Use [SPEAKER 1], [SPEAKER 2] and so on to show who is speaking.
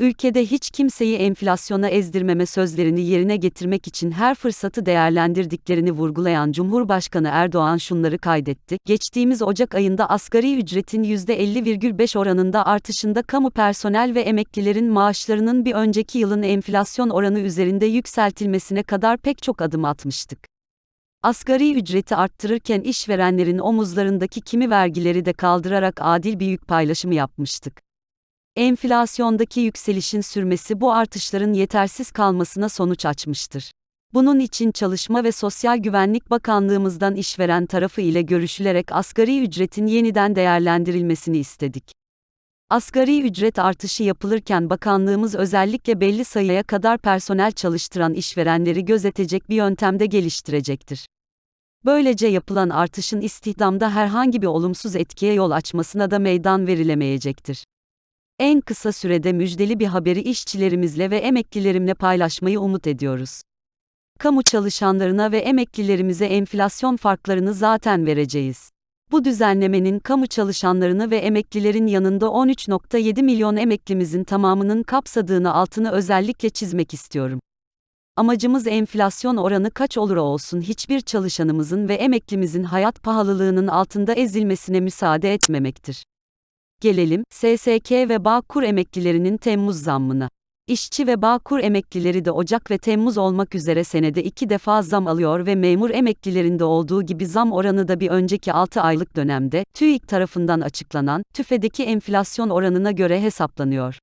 [SPEAKER 1] Ülkede hiç kimseyi enflasyona ezdirmeme sözlerini yerine getirmek için her fırsatı değerlendirdiklerini vurgulayan Cumhurbaşkanı Erdoğan şunları kaydetti. Geçtiğimiz Ocak ayında asgari ücretin %50,5 oranında artışında kamu personel ve emeklilerin maaşlarının bir önceki yılın enflasyon oranı üzerinde yükseltilmesine kadar pek çok adım atmıştık. Asgari ücreti arttırırken işverenlerin omuzlarındaki kimi vergileri de kaldırarak adil bir yük paylaşımı yapmıştık. Enflasyondaki yükselişin sürmesi bu artışların yetersiz kalmasına sonuç açmıştır. Bunun için Çalışma ve Sosyal Güvenlik Bakanlığımızdan işveren tarafı ile görüşülerek asgari ücretin yeniden değerlendirilmesini istedik. Asgari ücret artışı yapılırken bakanlığımız özellikle belli sayıya kadar personel çalıştıran işverenleri gözetecek bir yöntemde geliştirecektir. Böylece yapılan artışın istihdamda herhangi bir olumsuz etkiye yol açmasına da meydan verilemeyecektir. En kısa sürede müjdeli bir haberi işçilerimizle ve emeklilerimle paylaşmayı umut ediyoruz. Kamu çalışanlarına ve emeklilerimize enflasyon farklarını zaten vereceğiz. Bu düzenlemenin kamu çalışanlarını ve emeklilerin yanında 13.7 milyon emeklimizin tamamının kapsadığını altını özellikle çizmek istiyorum. Amacımız enflasyon oranı kaç olur olsun hiçbir çalışanımızın ve emeklimizin hayat pahalılığının altında ezilmesine müsaade etmemektir. Gelelim, SSK ve Bağkur emeklilerinin Temmuz zammına. İşçi ve Bağkur emeklileri de Ocak ve Temmuz olmak üzere senede iki defa zam alıyor ve memur emeklilerinde olduğu gibi zam oranı da bir önceki 6 aylık dönemde, TÜİK tarafından açıklanan, TÜFE'deki enflasyon oranına göre hesaplanıyor.